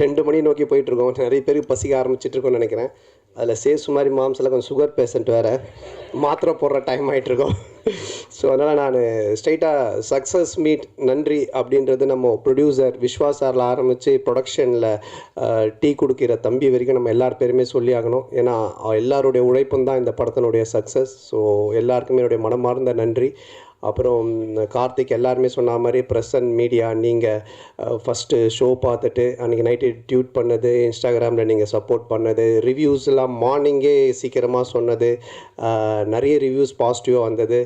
ரெண்டு மணி நோக்கி போயிட்டுருக்கோம். நிறைய பேருக்கு பசிக்க ஆரம்பிச்சிட்டு இருக்கோம்னு நினைக்கிறேன். அதில் சேசு மாதிரி மாம்ஸில் கொஞ்சம் சுகர் பேஷண்ட் வேறு. மாத்திரை போடுற டைம் ஆகிட்டுருக்கோம் ஸோ அதனால் நான் ஸ்ட்ரைட்டாக சக்ஸஸ் மீட் நன்றி அப்படின்றது நம்ம ப்ரொடியூசர் விஸ்வா சாரில் ஆரம்பித்து ப்ரொடக்ஷனில் டீ கொடுக்கிற தம்பி வரைக்கும் நம்ம எல்லார் பேருமே சொல்லி ஆகணும். ஏன்னா எல்லாருடைய உழைப்பும் தான் இந்த படத்தினுடைய சக்ஸஸ் ஸோ எல்லாருக்குமே என்னுடைய மனமார்ந்த நன்றி. அப்புறம் கார்த்திக் எல்லாருமே சொன்ன மாதிரி ப்ரெஸ் அண்ட் மீடியா நீங்கள் ஃபஸ்ட்டு ஷோ பார்த்துட்டு அன்றைக்கி நைட்டு டியூட் பண்ணது இன்ஸ்டாகிராமில் நீங்கள் சப்போர்ட் பண்ணது ரிவ்யூஸ் எல்லாம் மார்னிங்கே சீக்கிரமாக சொன்னது நிறைய ரிவ்யூஸ் பாசிட்டிவாக வந்தது.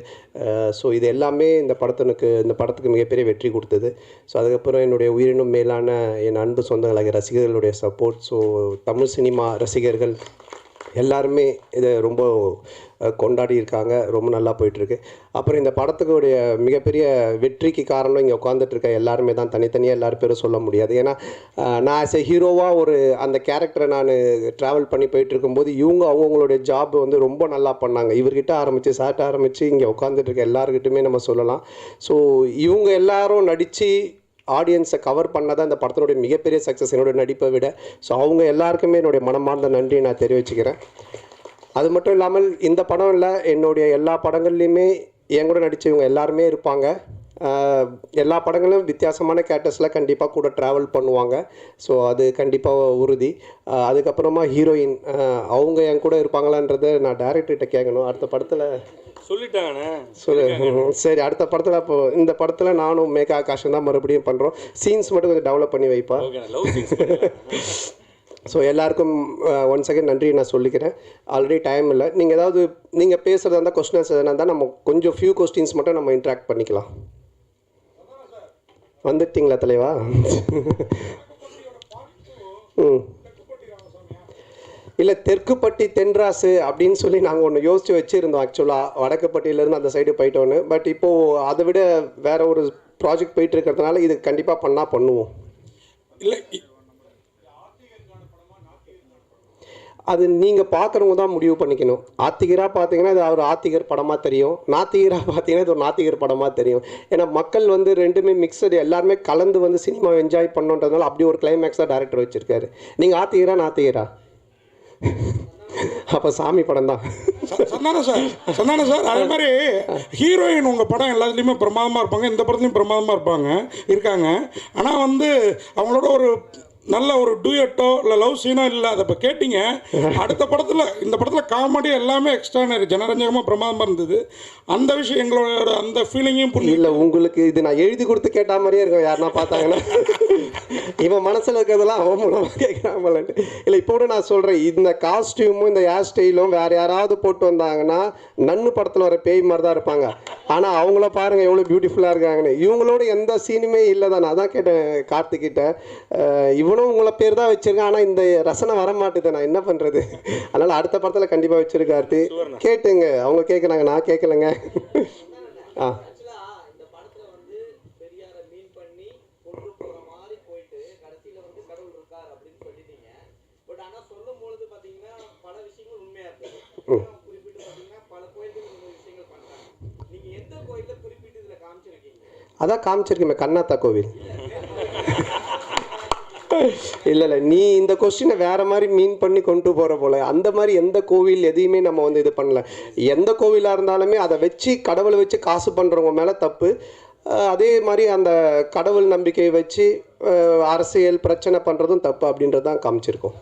ஸோ இது எல்லாமே இந்த படத்தினுக்கு இந்த படத்துக்கு மிகப்பெரிய வெற்றி கொடுத்தது. ஸோ அதுக்கப்புறம் என்னுடைய உயிரினும் மேலான என் அன்பு சொந்தங்களாகிய ரசிகர்களுடைய சப்போர்ட் ஸோ தமிழ் சினிமா ரசிகர்கள் எல்லாருமே இதை ரொம்ப கொண்டாடி இருக்காங்க ரொம்ப நல்லா போயிட்டுருக்கு. அப்புறம் இந்த படத்துக்குடைய மிகப்பெரிய வெற்றிக்கு காரணம் இங்கே உட்காந்துட்டு இருக்க எல்லாருமே தான். தனித்தனியாக எல்லாரும் பேரும் சொல்ல முடியாது. ஏன்னா நான் ஆஸ் எ ஹீரோவாக ஒரு அந்த கேரக்டரை நான் ட்ராவல் பண்ணி போயிட்டு இருக்கும்போது இவங்க அவங்கவுங்களுடைய ஜாப் வந்து ரொம்ப நல்லா பண்ணாங்க. இவர்கிட்ட ஆரம்பித்து சாட்ட ஆரம்பித்து இங்கே உட்காந்துட்டு இருக்க எல்லாருக்கிட்டுமே நம்ம சொல்லலாம். ஸோ இவங்க எல்லாரும் நடித்து ஆடியன்ஸை கவர் பண்ணதான் இந்த படத்தினுடைய மிகப்பெரிய சக்ஸஸ் என்னுடைய நடிப்பை விட. ஸோ அவங்க எல்லாருக்குமே என்னுடைய மனமார்ந்த நன்றியை நான் தெரிவிச்சுக்கிறேன். அது மட்டும் இல்லாமல் இந்த படம் இல்லை என்னுடைய எல்லா படங்கள்லையுமே என் கூட நடித்தவங்க எல்லாருமே இருப்பாங்க. எல்லா படங்களும் வித்தியாசமான கேரக்டர்ஸில் கண்டிப்பாக கூட ட்ராவல் பண்ணுவாங்க. ஸோ அது கண்டிப்பாக உறுதி. அதுக்கப்புறமா ஹீரோயின் அவங்க என் கூட இருப்பாங்களான்றதை நான் டேரக்டர்கிட்ட கேட்கணும். அடுத்த படத்தில் சொல்லிட்டாங்கண்ணே. சொல்லு. சரி அடுத்த படத்தில் இப்போ இந்த படத்தில் நானும் மேகா ஆகாஷம் தான் மறுபடியும் பண்ணுறோம் சீன்ஸ் மட்டும் கொஞ்சம் டெவலப் பண்ணி வைப்பா. ஸோ எல்லாருக்கும் uh, ஒன் செகண்ட் நன்றி நான் சொல்லிக்கிறேன். ஆல்ரெடி டைம் இல்லை. நீங்கள் ஏதாவது நீங்கள் பேசுகிறதா இருந்தால் கொஸ்டின்ஸ் எதனா இருந்தால் நம்ம கொஞ்சம் ஃபியூ கொஸ்டின்ஸ் மட்டும் நம்ம இன்ட்ராக்ட் பண்ணிக்கலாம். வந்துட்டிங்களா தலைவா? ம். இல்லை தெற்குப்பட்டி தென்ராசு அப்படின்னு சொல்லி நாங்கள் ஒன்று யோசித்து வச்சுருந்தோம் ஆக்சுவலாக வடக்குப்பட்டியிலேருந்து அந்த சைடு போயிட்டோன்னு. பட் இப்போது அதை விட வேற ஒரு ப்ராஜெக்ட் போயிட்டு இருக்கிறதுனால இது கண்டிப்பாக பண்ணால் பண்ணுவோம். இல்லை அது நீங்கள் பார்க்குறவங்க தான் முடிவு பண்ணிக்கணும். ஆத்திகராக பார்த்தீங்கன்னா இது ஒரு ஆத்திகர் படமாக தெரியும். நாத்திகராக பார்த்தீங்கன்னா இது ஒரு நாத்திகர் படமாக தெரியும். ஏன்னா மக்கள் வந்து ரெண்டுமே மிக்சடு எல்லாருமே கலந்து வந்து சினிமா என்ஜாய் பண்ணுன்றதுனால அப்படி ஒரு கிளைமேக்ஸாக டேரக்டர் வச்சுருக்காரு. நீங்கள் ஆத்திகரா நாத்திகரா? அப்போ சாமி படம் தான். சந்தானம் சார். சந்தானம் சார். அதே மாதிரி ஹீரோயின் உங்கள் படம் எல்லாத்துலேயுமே பிரமாதமாக இருப்பாங்க. இந்த படத்துலையும் பிரமாதமாக இருப்பாங்க. இருக்காங்க. ஆனால் வந்து அவங்களோட ஒரு நல்ல ஒரு டூயட்டோ இல்லை லவ் சீனோ இல்லை அதை இப்போ கேட்டிங்க. அடுத்த படத்தில் இந்த படத்தில் காமெடி எல்லாமே எக்ஸ்ட்ரானரி ஜனரஞ்சகமாக பிரமாதமாக இருந்தது. அந்த விஷயம் எங்களோட அந்த ஃபீலிங்கையும் புரிஞ்சு இல்லை உங்களுக்கு இது நான் எழுதி கொடுத்து கேட்ட மாதிரியே இருக்கும் யாருன்னா பார்த்தாங்கன்னா. இவன் மனசில் இருக்கிறதெல்லாம் அவன் மூலமாக கேட்குறாமலன்ட்டு இல்லை இப்போ கூட நான் சொல்கிறேன் இந்த காஸ்டியூமும் இந்த ஹேர் ஸ்டைலும் வேறு யாராவது போட்டு வந்தாங்கன்னா நன்னு படத்தில் வர பேய் மாதிரி தான் இருப்பாங்க. ஆனால் அவங்கள பாருங்கள் எவ்வளோ பியூட்டிஃபுல்லாக இருக்காங்கன்னு. இவங்களோட எந்த சீனுமே இல்லை தான். நான் தான் கேட்டேன் கார்த்திக்கிட்ட. அஹ் இவனும் உங்களை பேர் தான் வச்சிருக்கேன் ஆனால் இந்த ரசனை வர மாட்டுது நான் என்ன பண்ணுறது அதனால் அடுத்த படத்தில் கண்டிப்பாக வச்சிருக்காரு கேட்டுங்க. அவங்க கேட்குறாங்க நான் கேட்கலங்க ஆ. ஆக்சுவலா இந்த படத்துல வந்து பெரியார மீன் பண்ணி கொண்டு போற மாதிரி போயிட்டு கடைசியில வந்து கடவுள் இருக்கார் அப்படின்னு சொல்லிட்டீங்க. பட் ஆனா சொல்லும் பொழுது பாத்தீங்கன்னா பல விஷயங்கள் உண்மையா இருக்கு. குறிப்பிட்டு பாத்தீங்கன்னா பல கோயில்கள் இந்த மாதிரி விஷயங்கள் பண்றாங்க. நீங்க எந்த கோயில குறிப்பிட்டு இதுல காமிச்சிருக்கீங்க? அதான் காமிச்சிருக்கேன் கண்ணாத்தா கோவில். இல்லை இல்லை. நீ இந்த கொஸ்டினை வேற மாதிரி மீன் பண்ணி கொண்டு போகிற போல. அந்த மாதிரி எந்த கோவில் எதையுமே நம்ம வந்து இது பண்ணல. எந்த கோவிலாக இருந்தாலுமே அதை வச்சு கடவுளை வச்சு காசு பண்ணுறவங்க மேலே தப்பு. அதே மாதிரி அந்த கடவுள் நம்பிக்கையை வச்சு அரசியல் பிரச்சனை பண்ணுறதும் தப்பு அப்படின்றது தான் காமிச்சிருக்கோம்.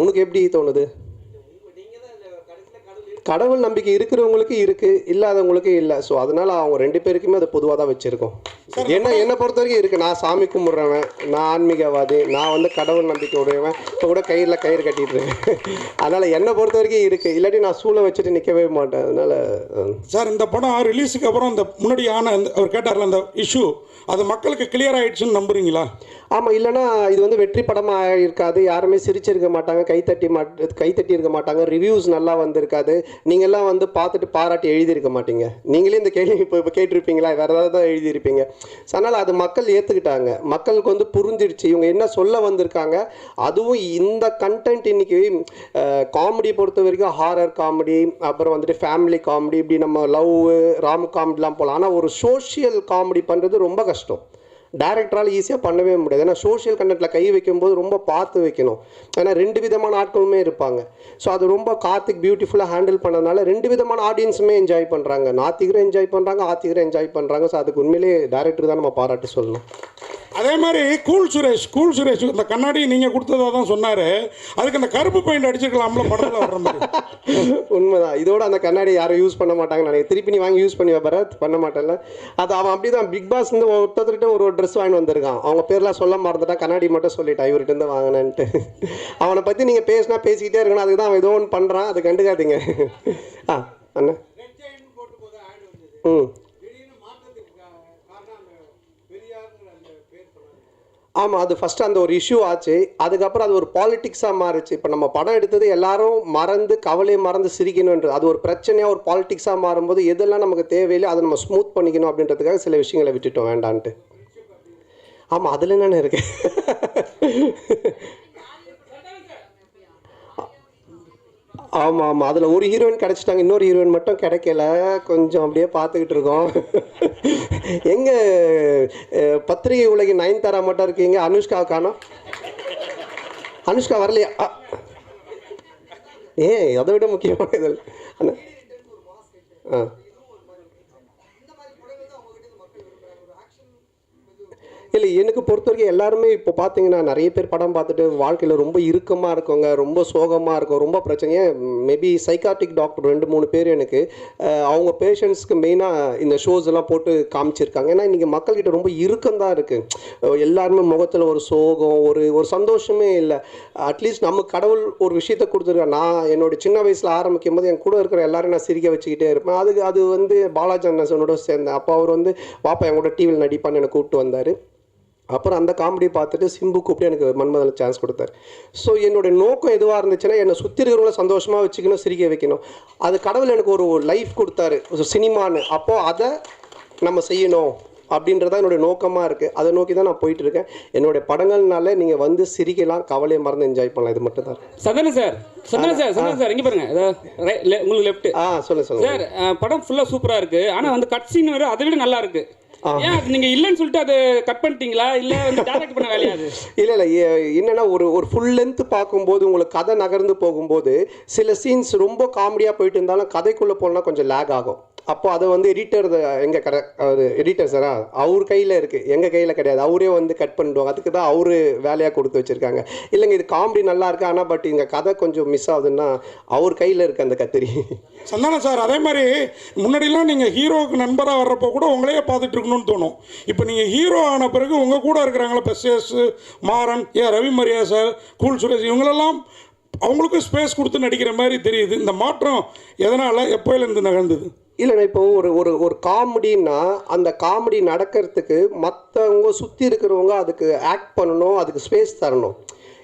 உனக்கு எப்படி தோணுது? கடவுள் நம்பிக்கை இருக்கிறவங்களுக்கு இருக்கு இல்லாதவங்களுக்கு இல்லை. ஸோ அதனால அவங்க ரெண்டு பேருக்குமே அது பொதுவாக தான் வச்சிருக்கோம். என்ன என்னை பொறுத்த வரைக்கும் இருக்கு. நான் சாமி கும்பிட்றவன் நான் ஆன்மீகவாதி நான் வந்து கடவுள் நம்பிக்கை உடையவன். இப்போ கூட கயிறில் கயிறு கட்டிட்டு இருக்கேன் அதனால என்னை பொறுத்த வரைக்கும் இருக்கு. இல்லாட்டி நான் சூளை வச்சுட்டு நிற்கவே மாட்டேன். அதனால சார் இந்த படம் ரிலீஸுக்கு அப்புறம் இந்த முன்னாடி ஆன இந்த அவர் கேட்டார்ல அந்த இஷ்யூ அது மக்களுக்கு கிளியர் ஆயிடுச்சுன்னு நம்புறீங்களா? ஆமாம் இல்லைன்னா இது வந்து வெற்றி படமாக இருக்காது. யாருமே சிரிச்சிருக்க மாட்டாங்க கைத்தட்டி மாட் கைத்தட்டி இருக்க மாட்டாங்க. ரிவ்யூஸ் நல்லா வந்திருக்காது. நீங்கள்லாம் வந்து பார்த்துட்டு பாராட்டி எழுதியிருக்க மாட்டீங்க. நீங்களே இந்த கேள்வி இப்போ இப்போ கேட்டிருப்பீங்களா? வேறு ஏதாவது தான் எழுதியிருப்பீங்க. அதனால் அது மக்கள் ஏற்றுக்கிட்டாங்க மக்களுக்கு வந்து புரிஞ்சிடுச்சு இவங்க என்ன சொல்ல வந்திருக்காங்க? அதுவும் இந்த கண்டென்ட் இன்னைக்கு காமெடி பொறுத்த வரைக்கும் ஹாரர் காமெடி அப்புறம் வந்துட்டு ஃபேமிலி காமெடி இப்படி நம்ம லவ் ராம் காமெடிலாம் போகலாம் ஆனால் ஒரு சோஷியல் காமெடி பண்ணுறது ரொம்ப கஷ்டம். டேரக்டரால் ஈஸியாக பண்ணவே முடியாது. ஏன்னா சோஷியல் கண்டென்ட்டில் கை வைக்கும்போது ரொம்ப பார்த்து வைக்கணும். ஏன்னா ரெண்டு விதமான ஆட்களுமே இருப்பாங்க. ஸோ அது ரொம்ப கார்த்திக் பியூட்டிஃபுல்லாக ஹேண்டில் பண்ணதுனால ரெண்டு விதமான ஆடியன்ஸுமே என்ஜாய் பண்ணுறாங்க நாத்திகரும் என்ஜாய் பண்ணுறாங்க ஆத்திகரும் என்ஜாய் பண்ணுறாங்க ஸோ அதுக்கு உண்மையிலேயே டேரக்டர் தான் நம்ம பாராட்டு சொல்லணும். அதே மாதிரி கூல் சுரேஷ் கூல் சுரேஷ் இந்த கண்ணாடி நீங்கள் கொடுத்ததா தான் சொன்னார். அதுக்கு அந்த கருப்பு பெயிண்ட் அடிச்சிருக்கலாம்ல படத்தில் வர்ற மாதிரி. உண்மைதான். இதோட அந்த கண்ணாடி யாரும் யூஸ் பண்ண மாட்டாங்க நினைக்கிறேன். திருப்பி நீ வாங்கி யூஸ் பண்ணி பரத்? பண்ண மாட்டேன்ல. அது அவன் அப்படி தான் பிக் பாஸ் வந்து ஒருத்தர்கிட்ட ஒரு ட்ரெஸ் வாங்கி வந்திருக்கான். அவங்க பேர்லாம் சொல்ல மறந்துட்டா கண்ணாடி மட்டும் சொல்லிட்டான் இவர்கிட்ட இருந்து வாங்கினேன்ட்டு. அவனை பற்றி நீங்கள் பேசினா பேசிக்கிட்டே இருக்கணும். அதுக்கு தான் அவன் ஏதோ ஒன்று பண்ணுறான் அது கண்டுக்காதீங்க. ஆ அண்ணா. ம். ஆமாம் அது ஃபஸ்ட்டு அந்த ஒரு இஷ்யூ ஆச்சு. அதுக்கப்புறம் அது ஒரு பாலிட்டிக்ஸாக மாறுச்சு. இப்போ நம்ம படம் எடுத்தது எல்லாரும் மறந்து கவலையை மறந்து சிரிக்கணுன்றது அது ஒரு பிரச்சனையாக ஒரு பாலிட்டிக்ஸாக மாறும்போது எதெல்லாம் நமக்கு தேவையில்லை அதை நம்ம ஸ்மூத் பண்ணிக்கணும் அப்படின்றதுக்காக சில விஷயங்களை விட்டுட்டோம். வேண்டான்ட்டு. ஆமாம் அதில் என்னென்ன இருக்கு? ஆமாம் ஆமாம் அதில் ஒரு ஹீரோயின் கிடச்சிட்டாங்க இன்னொரு ஹீரோயின் மட்டும் கிடைக்கல. கொஞ்சம் அப்படியே பார்த்துக்கிட்டு இருக்கோம். எங்கே அஹ், பத்திரிகை உலகின் நயன்தாரா மட்டும் இருக்கீங்க? அனுஷ்கா காணும் அனுஷ்கா வரலையா? ஏ ஏன் அதை விட முக்கியமான இதில் அண்ணா ஆ. இல்லை எனக்கு பொறுத்த வரைக்கும் எல்லாருமே இப்போ பார்த்தீங்கன்னா நிறைய பேர் படம் பார்த்துட்டு வாழ்க்கையில் ரொம்ப இறுக்கமாக இருக்கவங்க ரொம்ப சோகமாக இருக்கும் ரொம்ப பிரச்சனையே மேபி சைக்காட்டிக் டாக்டர் ரெண்டு மூணு பேர் எனக்கு அவங்க பேஷண்ட்ஸ்க்கு மெயினாக இந்த ஷோஸ் எல்லாம் போட்டு காமிச்சிருக்காங்க. ஏன்னா இன்றைக்கி மக்கள்கிட்ட ரொம்ப இறுக்கம் தான் இருக்குது எல்லாருமே முகத்தில் ஒரு சோகம் ஒரு ஒரு சந்தோஷமே இல்லை. அட்லீஸ்ட் நம்ம கடவுள் ஒரு விஷயத்த கொடுத்துருக்கேன் நான் என்னோடய சின்ன வயசில் ஆரம்பிக்கும் போது என் கூட இருக்கிற எல்லாரும் நான் சிரிக்க வச்சுக்கிட்டே இருப்பேன். அதுக்கு அது வந்து பாலாஜி அண்ணன் சேர்ந்தேன் அப்போ அவர் வந்து பாப்பா என் கூட டிவியில் நடிப்பான்னு என்னை கூப்பிட்டு வந்தார். அப்புறம் அந்த காமெடி பார்த்துட்டு சிம்பு கூப்பிட்டு எனக்கு மன்மதில் சான்ஸ் கொடுத்தாரு. ஸோ என்னோட நோக்கம் எதுவாக இருந்துச்சுன்னா என்னை சுற்றி இருக்கிறவங்கள சந்தோஷமாக வச்சுக்கணும் சிரிக்க வைக்கணும். அது கடவுள் எனக்கு ஒரு லைஃப் கொடுத்தாரு. ஒரு சினிமான்னு. அப்போது அதை நம்ம செய்யணும் அப்படின்றதான் என்னுடைய நோக்கமாக இருக்குது அதை நோக்கி தான் நான் போயிட்டு இருக்கேன். என்னுடைய படங்கள்னால நீங்கள் வந்து சிரிக்கலாம் கவலையை மறந்து என்ஜாய் பண்ணலாம். இது மட்டும் தான். சந்தன சார் சந்தன சார் சந்தன சார் இங்க பாருங்க. உங்களுக்கு லெஃப்ட் ஆ சொல்லுங்கள் சொல்லுங்கள் சார் படம் ஃபுல்லா சூப்பரா இருக்கு. ஆனா வந்து கட் சீன் வேற அதை விட நல்லா இருக்கு. ஏன் நீங்க இல்லைன்னு சொல்லிட்டு அது கட் பண்ணிட்டீங்களா? இல்ல வந்து டைரக்ட் பண்ண வேலையா இல்லை இல்லை. என்னன்னா ஒரு ஒரு ஃபுல் லென்த் பார்க்கும்போது உங்களுக்கு கதை நகர்ந்து போகும்போது சில சீன்ஸ் ரொம்ப காமெடியாக போயிட்டு இருந்தாலும் கதைக்குள்ளே போனால் கொஞ்சம் லேக் ஆகும். அப்போ அதை வந்து எடிட்டர் எங்கள் கடை அவர் எடிட்டர் சாரா அவர் கையில் இருக்குது எங்கள் கையில் கிடையாது. அவரே வந்து கட் பண்ணிடுவாங்க. அதுக்கு தான் அவரு வேலையாக கொடுத்து வச்சுருக்காங்க. இல்லைங்க இது காமெடி நல்லா இருக்கு. ஆனால் பட் இங்கே கதை கொஞ்சம் மிஸ் ஆகுதுன்னா அவர் கையில் இருக்குது அந்த கத்திரி. சந்தானம் சார் அதே மாதிரி முன்னாடிலாம் நீங்கள் ஹீரோவுக்கு நண்பராக வர்றப்போ கூட உங்களையே பார்த்துட்டு இருக்கணும்னு தோணும். இப்போ நீங்கள் ஹீரோ ஆன பிறகு உங்கள் கூட இருக்கிறாங்களா பெஸ்எஸ் Maran A Ravi Mariya sir cool Suresh இவங்களெல்லாம் அவங்களுக்கும் ஸ்பேஸ் கொடுத்து நடிக்கிற மாதிரி தெரியுது. இந்த மாற்றம் எதனால் எப்போயிலேருந்து நிகழ்ந்தது? இல்லைண்ணா இப்போ ஒரு ஒரு ஒரு காமெடின்னா அந்த காமெடி நடக்கிறதுக்கு மற்றவங்க சுற்றி இருக்கிறவங்க அதுக்கு ஆக்ட் பண்ணணும் அதுக்கு ஸ்பேஸ் தரணும்.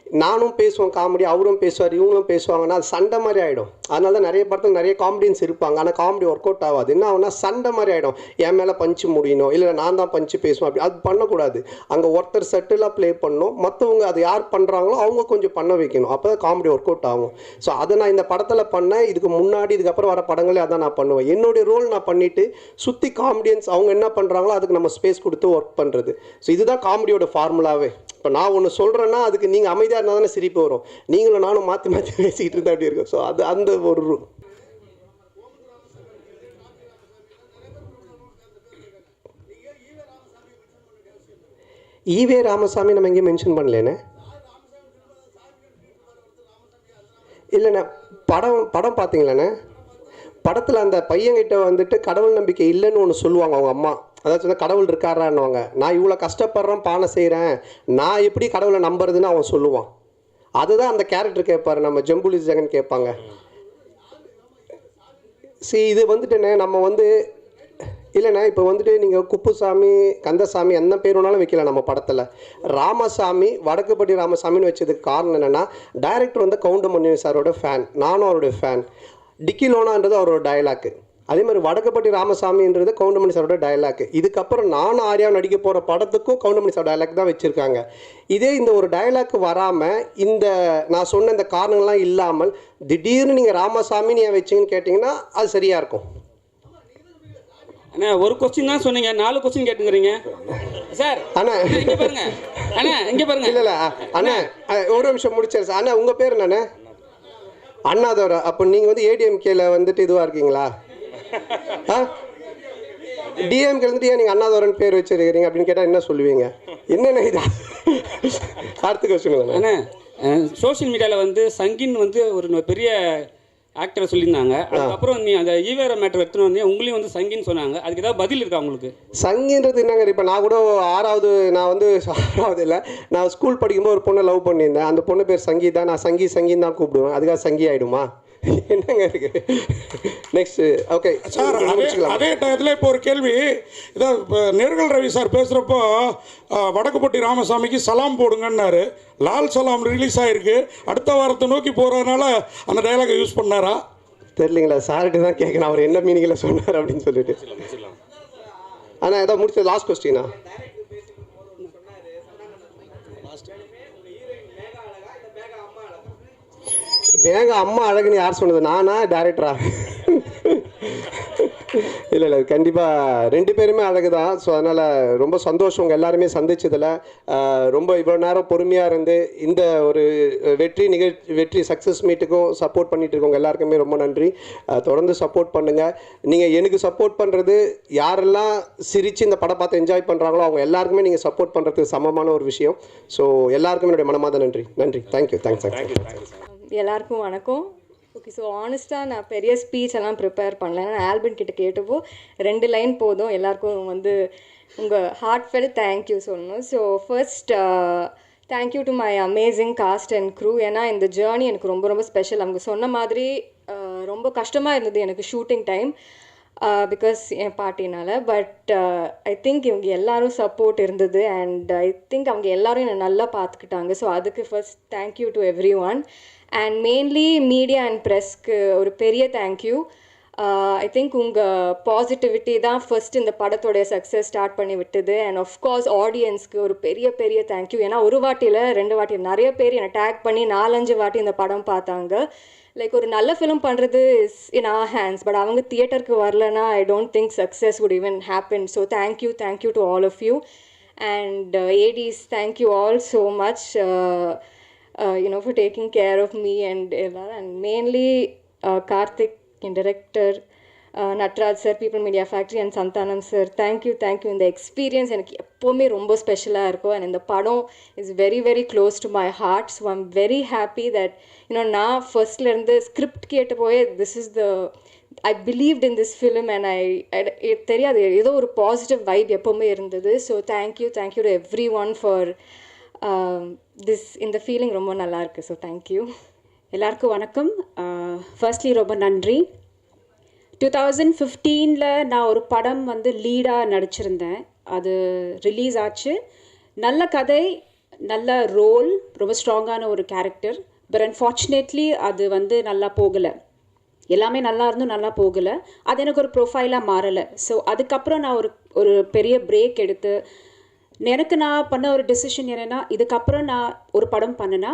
நானும் பேசுவேன் காமெடி அவரும் பேசுவார் இவங்களும் பேசுவாங்கன்னா அது சண்டை மாதிரி ஆகிடும் அதனால தான் நிறைய படத்தில் நிறைய காமெடியன்ஸ் இருப்பாங்க. ஆனால் காமெடி ஒர்க் அவுட் ஆகாது. என்ன ஆகுனா சண்டை மாதிரி ஆகிடும் என் மேலே பஞ்சு முடியணும் இல்லை நான் தான் பஞ்சு பேசுவேன் அப்படி அது பண்ணக்கூடாது. அங்கே ஒருத்தர் செட்டிலாக ப்ளே பண்ணணும். மற்றவங்க அது யார் பண்ணுறாங்களோ அவங்க கொஞ்சம் பண்ண வைக்கணும். அப்போ தான் காமெடி ஒர்க் அவுட் ஆகும். ஸோ அதை நான் இந்த படத்தில் பண்ணேன். இதுக்கு முன்னாடி இதுக்கப்புறம் வர படங்களே அதான் நான் பண்ணுவேன். என்னுடைய ரோல் நான் பண்ணிவிட்டு சுற்றி காமெடியன்ஸ் அவங்க என்ன பண்ணுறாங்களோ அதுக்கு நம்ம ஸ்பேஸ் கொடுத்து ஒர்க் பண்ணுறது ஸோ இதுதான் காமெடியோட ஃபார்முலாவே இப்போ நான் ஒன்று சொல்கிறேன்னா அதுக்கு நீங்கள் அமைதியாக இருந்தால் தானே சிரிப்பு வரும். நீங்களும் நானும் மாற்றி மாற்றி பேசிக்கிட்டு இருந்தால் அப்படி இருக்கும்? ஸோ அது அந்த ஒரு ஈவே ராமசாமி நம்ம எங்கேயும் மென்ஷன் பண்ணலேண்ணே இல்லைண்ணே படம் படம் பார்த்தீங்களாண்ணே படத்தில் அந்த பையன்கிட்ட வந்துட்டு கடவுள் நம்பிக்கை இல்லைன்னு ஒன்று சொல்லுவாங்க அவங்க அம்மா. அதாவது சொன்னால் கடவுள் இருக்காரான்னுவாங்க. நான் இவ்வளோ கஷ்டப்படுறேன் பானை செய்கிறேன் நான் எப்படி கடவுளை நம்புறதுன்னு அவன் சொல்லுவான். அதுதான் அந்த கேரக்டர் கேட்பாரு நம்ம ஜம்புலி ஜெகன் கேட்பாங்க சரி இது வந்துட்டுண்ணே நம்ம வந்து இல்லைண்ணே இப்போ வந்துட்டு நீங்கள் குப்புசாமி கந்தசாமி எந்த பேர் வேணாலும் வைக்கல நம்ம படத்தில். ராமசாமி வடக்குப்பட்டி ராமசாமின்னு வச்சதுக்கு காரணம் என்னென்னா டைரக்டர் வந்து கவுண்டமணி சாரோட ஃபேன் நானும் அவருடைய ஃபேன் டிக்கி லோனான்றது அவரோட டயலாக்கு அதே மாதிரி வடக்குப்பட்டி ராமசாமின்றது கவுண்டமணி சாரோட டயலாக் இதுக்கப்புறம் நானும் ஆர்யா நடிக்க போகிற படத்துக்கும் கவுண்டமணி சார் டயலாக் தான் வச்சுருக்காங்க. இதே இந்த ஒரு டயலாக் வராமல் இந்த நான் சொன்ன இந்த காரணங்கள்லாம் இல்லாமல் திடீர்னு நீங்கள் ராமசாமின்னு ஏன் வச்சிங்கன்னு கேட்டிங்கன்னா அது சரியாக இருக்கும். அண்ணா ஒரு கொஸ்டின் தான் சொன்னீங்க. நாலு கொஸ்டின் கேட்டுங்கிறீங்க. சார் அண்ணா. இங்க பாருங்க. அண்ணா இங்க பாருங்க. இல்ல இல்ல அண்ணா ஒரு நிமிஷம் முடிச்சாரு சார். அண்ணா உங்க பேர் என்னண்ணே? அண்ணாதோர. அப்போ நீங்க வந்து ஏடிஎம்கேல வந்துட்டு இதுவா இருக்கீங்களா? ஆ? டிஎம்கே வந்துட்டு ஏன் நீங்க அண்ணாதோரன் பேர் வச்சிருக்கிறீங்க அப்படின்னு கேட்டா என்ன சொல்லுவீங்க? என்னென்ன இதா? அடுத்த கொஸ்டின் அண்ணா சோஷியல் மீடியாவில் வந்து சங்கின் வந்து ஒரு பெரிய ஆக்டரை சொல்லியிருந்தாங்க. அதுக்கப்புறம் நீ அந்த ஈவேர மேட்டர் எடுத்துன்னு வந்து உங்களையும் வந்து சங்கின்னு சொன்னாங்க. அதுக்கு ஏதாவது பதில் இருக்கா உங்களுக்கு? சங்கின்றது என்னங்க இப்போ நான் கூட ஆறாவது நான் வந்து ஆறாவது இல்லை நான் ஸ்கூல் படிக்கும்போது ஒரு பொண்ணை லவ் பண்ணியிருந்தேன். அந்த பொண்ணு பேர் சங்கீதா நான் சங்கி சங்கின்னு தான் கூப்பிடுவேன். அதுக்காக சங்கி ஆயிடுமா? என்னங்க இருக்கு? நெக்ஸ்ட் ஓகே சார் அதே அதே டயத்தில் இப்போ ஒரு கேள்வி. இதான் இப்போ நேர்கள் ரவி சார் பேசுகிறப்போ வடக்குப்பட்டி ராமசாமிக்கு சலாம் போடுங்கன்னாரு. லால் சலாம் ரிலீஸ் ஆயிருக்கு. அடுத்த வாரத்தை நோக்கி போகிறதுனால அந்த டயலாகை யூஸ் பண்ணாரா? தெரியலங்களா? சார்கிட்ட தான் கேட்கணும் அவர் என்ன மீனிங்கில் சொன்னார் அப்படின்னு சொல்லிட்டு. ஆனால் ஏதாவது முடிச்சது லாஸ்ட் கொஸ்டினா ஏங்க அம்மா அழகுன்னு யார் சொன்னது? நானா டேரக்டரா இல்லை இல்லை கண்டிப்பாக ரெண்டு பேருமே அழகு தான் ஸோ அதனால் ரொம்ப சந்தோஷம். உங்கள் எல்லாருமே சந்திச்சதில். ரொம்ப இவ்வளோ நேரம் பொறுமையாக இருந்து இந்த ஒரு வெற்றி நிகழ்ச்சி வெற்றி சக்ஸஸ் மீட்டுக்கும் சப்போர்ட் பண்ணிட்டு இருக்கவங்க எல்லாருக்குமே ரொம்ப நன்றி. தொடர்ந்து சப்போர்ட் பண்ணுங்கள் நீங்கள் எனக்கு சப்போர்ட் பண்ணுறது யாரெல்லாம் சிரித்து இந்த படம் பார்த்து என்ஜாய் பண்ணுறாங்களோ அவங்க எல்லாருக்குமே நீங்கள் சப்போர்ட் பண்ணுறதுக்கு சமமான ஒரு விஷயம். ஸோ எல்லாருக்குமே என்னுடைய மனமாத நன்றி. நன்றி. தேங்க்யூ தேங்க்ஸ் தேங்க்யூ எல்லாருக்கும் வணக்கம். ஓகே ஸோ ஆனஸ்ட்டாக நான் பெரிய ஸ்பீச் எல்லாம் ப்ரிப்பேர் பண்ணல. நான் ஆல்பன் கிட்ட கேட்டப்போ ரெண்டு லைன் போதும். எல்லாருக்கும் வந்து உங்கள் ஹார்ட் ஃபெல் தேங்க்யூ சொல்லணும். So first thank you to my amazing cast and crew ஏன்னா இந்த ஜேர்னி எனக்கு ரொம்ப ரொம்ப ஸ்பெஷல் அவங்க சொன்ன மாதிரி uh, ரொம்ப கஷ்டமாக இருந்தது எனக்கு ஷூட்டிங் டைம் பிகாஸ் என் பாட்டினால் பட் ஐ திங்க் இவங்க எல்லோரும் சப்போர்ட் இருந்தது அண்ட் ஐ திங்க் அவங்க எல்லோரும் என்னை நல்லா பார்த்துக்கிட்டாங்க ஸோ அதுக்கு first thank you to everyone and mainly media and ப்ரெஸ்க்கு ஒரு பெரிய தேங்க்யூ ஐ திங்க் உங்கள் பாசிட்டிவிட்டி தான் ஃபர்ஸ்ட் இந்த படத்தோடைய சக்ஸஸ் ஸ்டார்ட் பண்ணி விட்டது. அண்ட் ஆஃப்கோர்ஸ் ஆடியன்ஸ்க்கு ஒரு பெரிய பெரிய தேங்க்யூ ஏன்னா ஒரு வாட்டியில் ரெண்டு வாட்டி நிறைய பேர் என்னை டேக் பண்ணி நாலஞ்சு வாட்டி இந்த படம் பார்த்தாங்க. லைக் ஒரு நல்ல ஃபிலிம் பண்ணுறது is in our hands but அவங்க தியேட்டருக்கு வரலன்னா I don't think success would even happen so thank you thank you to all of you and Aedes thank you all so much you know for taking care of me and எல்லாரும் and mainly Karthik N director Natraj sir people media factory and Santhanam sir thank you thank you இந்த experience எனக்கு எப்போவுமே ரொம்ப ஸ்பெஷலாக இருக்கும். And இந்த படம் is very very close to my heart so I'm very happy that இன்னும் நான் ஃபர்ஸ்ட்லேருந்து ஸ்கிரிப்ட் கேட்டு போய் this is the I believed in this film and I தெரியாது. ஏதோ ஒரு பாசிட்டிவ் வைப் எப்போவுமே இருந்தது. So thank you thank you to everyone for this இந்த ஃபீலிங் ரொம்ப நல்லா இருக்கு. ஸோ தேங்க்யூ எல்லாருக்கும் வணக்கம். ஃபர்ஸ்ட்லி ரொம்ப நன்றி. டூ தௌசண்ட் ஃபிஃப்டீனில் நான் ஒரு படம் வந்து லீடாக நடிச்சிருந்தேன். அது ரிலீஸ் ஆச்சு. நல்ல கதை நல்ல ரோல் ரொம்ப ஸ்ட்ராங்கான ஒரு கேரக்டர் பட் அன்ஃபார்ச்சுனேட்லி அது வந்து நல்லா போகலை. எல்லாமே நல்லா இருந்தும் நல்லா போகலை. அது எனக்கு ஒரு ப்ரொஃபைலாக மாறலை. ஸோ அதுக்கப்புறம் நான் ஒரு ஒரு பெரிய பிரேக் எடுத்து எனக்கு நான் பண்ண ஒரு டெசிஷன் என்னென்னா இதுக்கப்புறம் நான் ஒரு படம் பண்ணேன்னா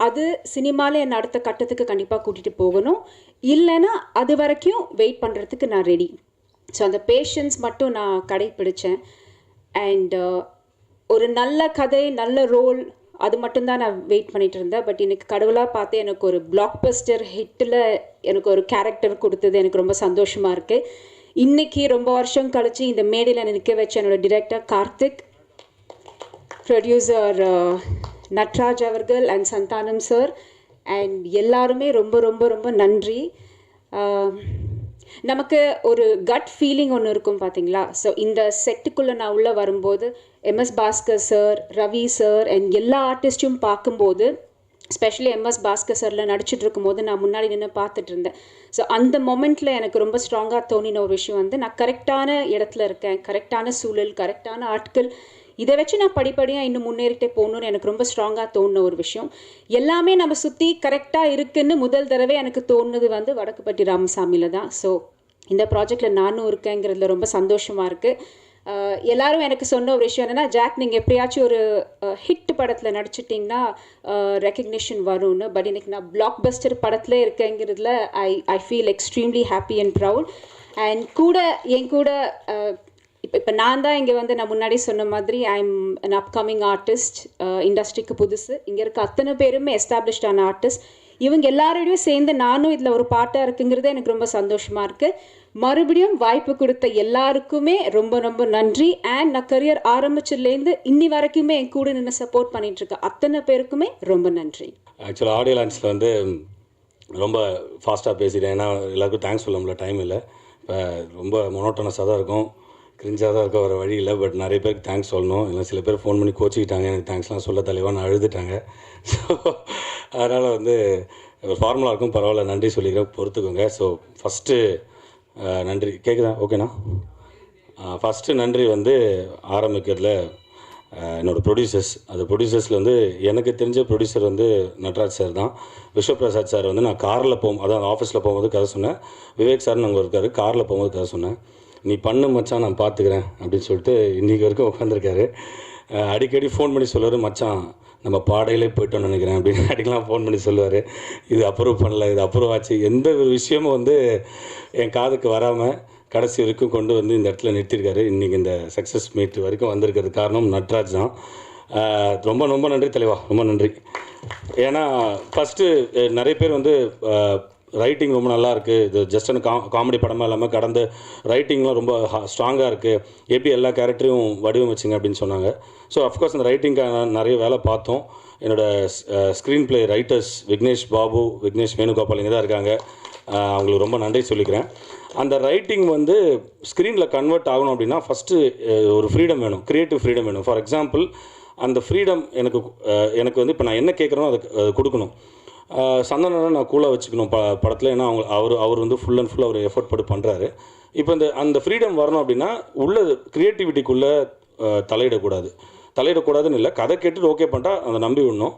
அது சினிமாவில் என்னை அடுத்த கட்டத்துக்கு கண்டிப்பாக கூட்டிகிட்டு போகணும். இல்லைன்னா அது வரைக்கும் வெயிட் பண்ணுறதுக்கு நான் ரெடி ஸோ அந்த பேஷன்ஸ் மட்டும் நான் கடைப்பிடித்தேன் அண்ட் uh, ஒரு நல்ல கதை நல்ல ரோல் அது மட்டும்தான் நான் வெயிட் பண்ணிகிட்டு இருந்தேன். பட் எனக்கு கடவுளாக பார்த்து எனக்கு ஒரு பிளாக் பஸ்டர் ஹிட்டில் எனக்கு ஒரு கேரக்டர் கொடுத்தது. எனக்கு ரொம்ப சந்தோஷமாக இருக்குது இன்றைக்கி ரொம்ப வருஷம் கழித்து இந்த மேடையில் நிற்க வச்ச என்னோட டிரெக்டர் கார்த்திக் ப்ரொடியூசர் நட்ராஜ் அவர்கள் அண்ட் சந்தானம் சார் அண்ட் எல்லாருமே ரொம்ப ரொம்ப ரொம்ப நன்றி. நமக்கு ஒரு கட் ஃபீலிங் ஒன்று இருக்கும் பார்த்தீங்களா ஸோ இந்த செட்டுக்குள்ளே நான் உள்ளே வரும்போது MS Bhaskar sir Ravi sir and எல்லா ஆர்டிஸ்ட்டும் பார்க்கும்போது ஸ்பெஷலி எம்எஸ் பாஸ்கர் சாரில் நடிச்சிட்டு இருக்கும்போது நான் முன்னாடி நின்று பார்த்துட்டு இருந்தேன். ஸோ அந்த மொமெண்ட்டில் எனக்கு ரொம்ப ஸ்ட்ராங்காக தோணின ஒரு விஷயம் வந்து நான் கரெக்டான இடத்துல இருக்கேன் கரெக்டான சூழல் கரெக்டான ஆட்கள் இதை வச்சு நான் படிப்படியாக இன்னும் முன்னேறிட்டே போகணும்னு எனக்கு ரொம்ப ஸ்ட்ராங்காக தோணுன ஒரு விஷயம். எல்லாமே நம்ம சுற்றி கரெக்டாக இருக்குன்னு முதல் தடவை எனக்கு தோணுனது வந்து வடக்குப்பட்டி ராமசாமியில் தான். ஸோ இந்த ப்ராஜெக்டில் நானும் இருக்கேங்கிறதுல ரொம்ப சந்தோஷமாக இருக்குது எல்லாரும் எனக்கு சொன்ன ஒரு விஷயம் என்னென்னா ஜாக் நீங்கள் எப்படியாச்சும் ஒரு ஹிட் படத்தில் நடிச்சிட்டிங்கன்னா ரெக்கக்னிஷன் வரும்னு. பட் இன்னைக்கு நான் பிளாக் பஸ்டர் படத்தில் இருக்கேங்கிறதுல I I feel extremely happy and proud and கூட என் கூட இப்போ இப்போ நான் தான் இங்கே வந்து நான் முன்னாடி சொன்ன மாதிரி I am an upcoming artist இண்டஸ்ட்ரிக்கு புதுசு. இங்கே இருக்க அத்தனை பேருமே எஸ்டாப்ளிஷ்டான ஆர்டிஸ்ட் இவங்க எல்லாரோடையும் சேர்ந்து நானும் இதில் ஒரு பாட்டாக இருக்குங்கிறது எனக்கு ரொம்ப சந்தோஷமாக இருக்குது மறுபடியும் வாய்ப்பு கொடுத்த எல்லாருக்குமே ரொம்ப ரொம்ப நன்றி. அண்ட் நான் கரியர் ஆரம்பிச்சதுலேருந்து இன்னி வரைக்குமே என் கூட நின்று சப்போர்ட் பண்ணிகிட்ருக்க அத்தனை பேருக்குமே ரொம்ப நன்றி. ஆக்சுவலாக ஆடியோ லான்ச்சில் வந்து ரொம்ப ஃபாஸ்ட்டாக பேசிட்டேன். ஏன்னா எல்லாருக்கும் தேங்க்ஸ் சொல்ல முடியல டைம் இல்லை. இப்போ ரொம்ப மொனோட்டனஸாக தான் இருக்கும். கிரிஞ்சாக தான் இருக்க வர வழி இல்லை. பட் நிறைய பேருக்கு தேங்க்ஸ் சொல்லணும். இல்லை சில பேர் ஃபோன் பண்ணி கோச்சிக்கிட்டாங்க. எனக்கு தேங்க்ஸ்லாம் சொல்ல தலைவான்னு அழுதுட்டாங்க. ஸோ அதனால் வந்து ஃபார்முலா இருக்கும். பரவாயில்ல. நன்றி சொல்லிக்கிறேன். பொறுத்துக்கோங்க. ஸோ ஃபஸ்ட்டு நன்றி. கேட்குதா ஓகேண்ணா ஃபஸ்ட்டு நன்றி வந்து ஆரம்பிக்கிறதுல என்னோடய ப்ரொடியூசர்ஸ் அந்த ப்ரொடியூசர்ஸில் வந்து எனக்கு தெரிஞ்ச ப்ரொடியூசர் வந்து நட்ராஜ் சார் தான். விஸ்வபிரசாத் சார் வந்து நான் காரில் போகும் அதான் ஆஃபீஸில் போகும்போது கதை சொன்னேன். விவேக் சார்னு அங்கே இருக்காரு. காரில் போகும்போது கதை சொன்னேன். நீ பண்ணு மச்சான் நான் பார்த்துக்கிறேன் அப்படின்னு சொல்லிட்டு இன்றைக்கி வரைக்கும் உட்காந்துருக்காரு அடிக்கடி ஃபோன் பண்ணி சொல்லுவார் மச்சான் நம்ம பாடையிலே போயிட்டோம்னு நினைக்கிறேன் அப்படின்னு அடிக்கலாம் ஃபோன் பண்ணி சொல்லுவார். இது அப்ரூவ் பண்ணல இது அப்ரூவ் ஆச்சு. எந்த ஒரு விஷயமும் வந்து என் காதுக்கு வராமல் கடைசி வரைக்கும் கொண்டு வந்து இந்த இடத்துல நிறுத்தியிருக்காரு இன்றைக்கி இந்த சக்ஸஸ் மீட் வரைக்கும் வந்திருக்கிறது காரணம் நட்ராஜ் தான். ரொம்ப ரொம்ப நன்றி தலைவா ரொம்ப நன்றி. ஏன்னா ஃபஸ்ட்டு நிறைய பேர் வந்து ரைட்டிங் ரொம்ப நல்லா இருக்குது இது ஜஸ்ட் அந்த கா காமெடி படமாக இல்லாமல் கடந்த ரைட்டிங்லாம் ரொம்ப ஸ்ட்ராங்காக இருக்குது எப்படி எல்லா கேரக்டரையும் வடிவமைச்சிங்க அப்படின்னு சொன்னாங்க. ஸோ அஃப்கோர்ஸ் அந்த ரைட்டிங்காக நிறைய வேலை பார்த்தோம். என்னோட screenplay writers Vignesh Babu Vignesh Venugopal இங்கே தான் இருக்காங்க. அவங்களுக்கு ரொம்ப நன்றி சொல்லிக்கிறேன். அந்த ரைட்டிங் வந்து ஸ்க்ரீனில் கன்வெர்ட் ஆகணும் அப்படின்னா ஃபஸ்ட்டு ஒரு ஃப்ரீடம் வேணும். க்ரியேட்டிவ் ஃப்ரீடம் வேணும். ஃபார் எக்ஸாம்பிள் அந்த ஃப்ரீடம் எனக்கு எனக்கு வந்து இப்போ நான் என்ன கேட்குறேனோ அதை கொடுக்கணும். சந்தனனை நான் கூலாக வச்சுக்கணும் ப படத்தில். ஏன்னா அவங்க அவர் அவர் வந்து ஃபுல் அண்ட் ஃபுல் அவர் எஃபர்ட் போட்டு பண்ணுறாரு இப்போ இந்த அந்த ஃப்ரீடம் வரணும் அப்படின்னா உள்ள க்ரியேட்டிவிட்டிக்குள்ளே தலையிடக்கூடாது. தலையிடக்கூடாதுன்னு இல்லை. கதை கேட்டுட்டு ஓகே பண்ணிட்டா அந்த நம்பி விடணும்.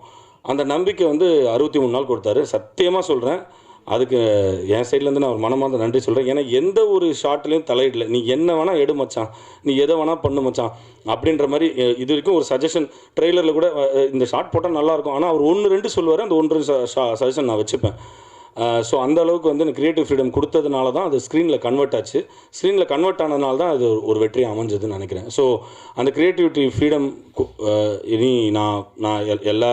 அந்த நம்பிக்கை வந்து அறுபத்தி மூணு நாள் கொடுத்தாரு. சத்தியமாக சொல்கிறேன் அதுக்கு என் சைட்லேருந்து நான் ஒரு மனமார்ந்த நன்றி சொல்கிறேன் ஏன்னா எந்த ஒரு ஷார்ட்லேயும் தலையிடல. நீ என்ன வேணால் எடு மச்சான். நீ எதை வேணால் பண்ணு மச்சான். அப்படின்ற மாதிரி இது வரைக்கும் ஒரு சஜஷன் ட்ரெய்லரில் கூட இந்த ஷார்ட் போட்டால் நல்லாயிருக்கும். ஆனால் அவர் ஒன்று ரெண்டு சொல்லுவார். அந்த ஒன்று சஜஷன் நான் வச்சுப்பேன். ஸோ அந்த அளவுக்கு வந்து எனக்கு க்ரியேட்டிவ் ஃப்ரீடம் கொடுத்ததுனால தான் அது ஸ்க்ரீனில் கன்வெர்ட் ஆச்சு. ஸ்க்ரீனில் கன்வெர்ட் ஆனதுனால தான் அது ஒரு வெற்றி அமைஞ்சதுன்னு நினைக்கிறேன். ஸோ அந்த க்ரியேட்டிவிட்டி ஃப்ரீடம் இனி நான் நான் எல்- எல்லா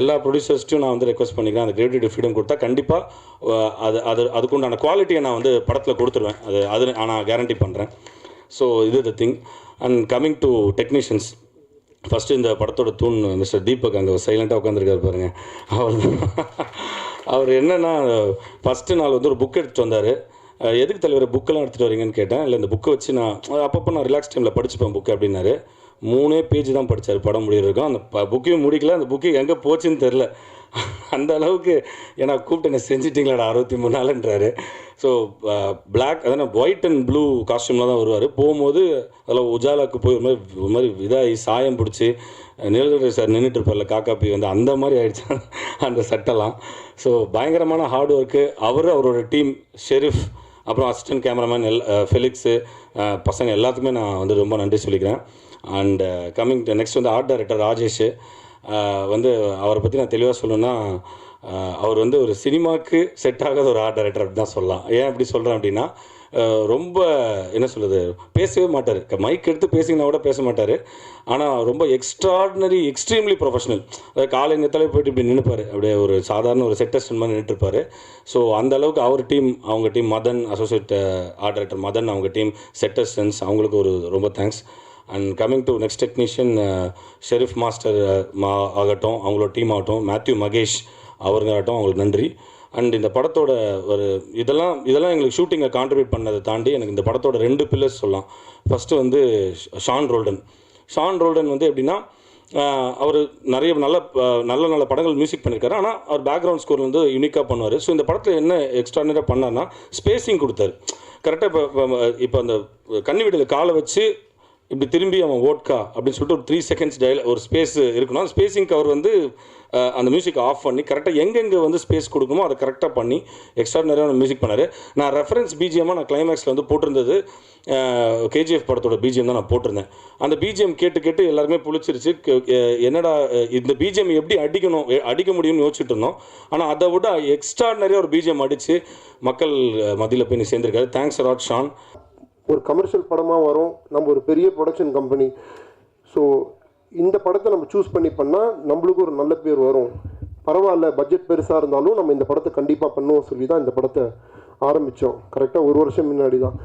எல்லா ப்ரொடியூசர்ஸ்ட்டையும் நான் வந்து ரெக்வஸ்ட் பண்ணிக்கிறேன். அந்த கிரியேட்டிவ் ஃப்ரீடம் கொடுத்தா கண்டிப்பாக அது அது அதுக்குண்டான குவாலிட்டியை நான் வந்து படத்தில் கொடுத்துருவேன். அது அது நான் கேரண்டி பண்ணுறேன் ஸோ இது the thing and coming to technicians first இந்த படத்தோட தூண் மிஸ்டர் தீபக் அங்கே சைலண்ட்டாக உட்காந்துருக்காரு பாருங்கள் அவர் அவர் என்னென்னா ஃபஸ்ட்டு நாள் வந்து ஒரு புக் எடுத்துகிட்டு வந்தார். எதுக்கு தலைவர் புக்கெல்லாம் எடுத்துகிட்டு வரீங்கன்னு கேட்டேன். இல்லை இந்த புக்கை வச்சு நான் அப்பப்போ நான் ரிலாக்ஸ் டைமில் படிச்சுப்பேன் புக்கு அப்படின்னாரு. மூணே பேஜ் தான் படித்தார் படம் முடிகிறதுக்கும் அந்த ப புக்கையும் முடிக்கல. அந்த புக்கு எங்கே போச்சுன்னு தெரில அந்த அளவுக்கு ஏன்னா கூப்பிட்டு என்ன செஞ்சிட்டிங்களாடா அறுபத்தி மூணு நாள்ன்றாரு. ஸோ பிளாக் அதான் ஒயிட் அண்ட் ப்ளூ காஸ்டியூமில் தான் வருவார். போகும்போது அதில் உஜாலாவுக்கு போய் ஒரு மாதிரி ஒரு மாதிரி இதாகி சாயம் பிடிச்சி நிலதடை சார் நின்றுட்டு இருப்பார்ல காக்கா பி வந்து அந்த மாதிரி ஆயிடுச்சு. அந்த சட்டெல்லாம். ஸோ பயங்கரமான ஹார்ட் ஒர்க்கு அவர் அவரோட டீம் ஷெரீஃப் அப்புறம் அசிஸ்டன்ட் கேமராமேன் எல் ஃபெலிக்ஸு பசங்க எல்லாத்துக்குமே நான் வந்து ரொம்ப நன்றி சொல்லிக்கிறேன். அண்ட் கம்மிங் நெக்ஸ்ட் வந்து ஆர்ட் டைரக்டர் ராஜேஷ் வந்து அவரை பற்றி நான் தெளிவாக சொல்லணும்னா uh, அவர் வந்து ஒரு சினிமாவுக்கு செட் ஆகாத ஒரு ஆர்ட் டைரக்டர் அப்படி தான் சொல்லலாம். ஏன் அப்படி சொல்கிறேன் அப்படின்னா uh, ரொம்ப என்ன சொல்கிறது பேசவே மாட்டார். மைக் எடுத்து பேசிங்கன்னா கூட பேச மாட்டார். ஆனால் ரொம்ப எக்ஸ்ட்ராடினரி எக்ஸ்ட்ரீம்லி ப்ரொஃபஷனல் அதாவது காலை நேரத்தில் போயிட்டு இப்படி நின்றுப்பார் அப்படியே ஒரு சாதாரண ஒரு செட்டஸ்டன் மாதிரி நின்றுட்டுருப்பார் ஸோ அந்த அளவுக்கு அவர் டீம் அவங்க team Madan associate art director Madan அவங்க டீம் செட்டஸ்டன்ஸ் அவங்களுக்கு ஒரு ரொம்ப thanks and coming to next technician Sherif master மா ஆகட்டும் அவங்களோட டீம் ஆகட்டும் மேத்யூ மகேஷ் அவருங்காகட்டும் அவங்களுக்கு நன்றி. அண்ட் இந்த படத்தோட ஒரு இதெல்லாம் இதெல்லாம் எங்களுக்கு ஷூட்டிங்கை கான்ட்ரிபியூட் பண்ணதை தாண்டி எனக்கு இந்த படத்தோட ரெண்டு பில்லர்ஸ் சொல்லலாம். ஃபஸ்ட்டு வந்து ஷான் ரோல்டன் ஷான் ரோல்டன் வந்து எப்படின்னா அவர் நிறைய நல்ல நல்ல நல்ல படங்கள் மியூசிக் பண்ணியிருக்காரு ஆனால் அவர் பேக்ரவுண்ட் ஸ்கோர் வந்து யூனிக்காக பண்ணுவார். ஸோ இந்த படத்தில் என்ன எக்ஸ்ட்ரானராக பண்ணார்னா ஸ்பேஸிங் கொடுத்தாரு. கரெக்டாக இப்போ இப்போ அந்த கன்னி வீட்டில் காலை வச்சு இப்படி திரும்பி அவன் ஓட்கா அப்படின்னு சொல்லிட்டு ஒரு த்ரீ செகண்ட்ஸ் டைல ஒரு ஸ்பேஸ் இருக்கணும். அந்த ஸ்பேஸிங் கவர் வந்து அந்த மியூசிக் ஆஃப் பண்ணி கரெக்டாக எங்கெங்கே வந்து ஸ்பேஸ் கொடுக்குமோ அதை கரெக்டாக பண்ணி எக்ஸ்ட்ராடினரியான மியூசிக் பண்ணார். நான் ரெஃபரன்ஸ் பிஜிஎம்மாக நான் கிளைமேக்ஸில் வந்து போட்டிருந்தது. கேஜிஎஃப் படத்தோட பிஜிஎம் தான் நான் போட்டிருந்தேன். அந்த பிஜிஎம் கேட்டு கேட்டு எல்லாருமே புளிச்சிருச்சு. என்னடா இந்த பிஜிஎம் எப்படி அடிக்கணும் அடிக்க முடியும்னு யோசிச்சுட்டு இருந்தோம். ஆனால் அதை விட எக்ஸ்ட்ராடினரியாக ஒரு பிஜிஎம் அடித்து மக்கள் மத்தியில் போய் நீ சேர்ந்துருக்காரு. தேங்க்ஸ் ராட் ஷான் ஒரு கமர்ஷியல் படமாக வரும். நம்ம ஒரு பெரிய ப்ரொடக்ஷன் கம்பெனி ஸோ இந்த படத்தை நம்ம சூஸ் பண்ணி பண்ணால் நம்மளுக்கு ஒரு நல்ல பேர் வரும். பரவாயில்ல பட்ஜெட் பெருசாக இருந்தாலும் நம்ம இந்த படத்தை கண்டிப்பாக பண்ணுவோம் சொல்லி தான் இந்த படத்தை ஆரம்பித்தோம் கரெக்டாக ஒரு வருஷம் முன்னாடி தான்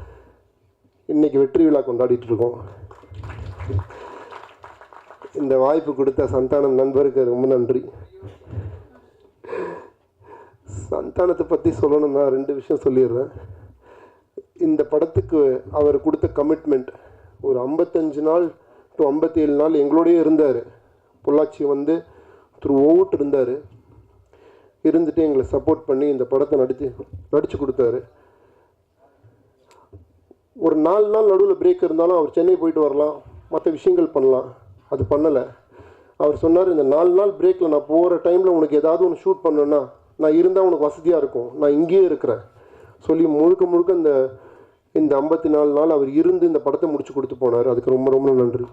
இன்றைக்கி வெற்றி விழா கொண்டாடிட்டு இருக்கோம். இந்த வாய்ப்பு கொடுத்த சந்தானம் நண்பருக்கு ரொம்ப நன்றி. சந்தானத்தை பற்றி சொல்லணும்னா ரெண்டு விஷயம் சொல்லிடுறேன். இந்த படத்துக்கு அவர் கொடுத்த கமிட்மெண்ட் ஒரு ஐம்பத்தஞ்சு நாள் டு ஐம்பத்தேழு நாள் எங்களோடய இருந்தார். பொள்ளாச்சி வந்து த்ரூ அவுட் இருந்தார். இருந்துட்டு எங்களை சப்போர்ட் பண்ணி இந்த படத்தை நடித்து நடித்து கொடுத்தாரு. ஒரு நாலு நாள் நடுவில் பிரேக் இருந்தாலும் அவர் சென்னை போயிட்டு வரலாம். மற்ற விஷயங்கள் பண்ணலாம். அது பண்ணலை. அவர் சொன்னார் இந்த நாலு நாள் பிரேக்கில் நான் போகிற டைமில் உனக்கு ஏதாவது ஒன்று ஷூட் பண்ணணுன்னா நான் இருந்தால் உனக்கு வசதியாக இருக்கும். நான் இங்கேயே இருக்கிறேன். சொல்லி முழுக்க முழுக்க இந்த இந்த ஐம்பத்தி நாலு நாள் அவர் இருந்து இந்த படத்தை முடிச்சு கொடுத்து போனார். அதுக்கு ரொம்ப ரொம்ப நன்றி.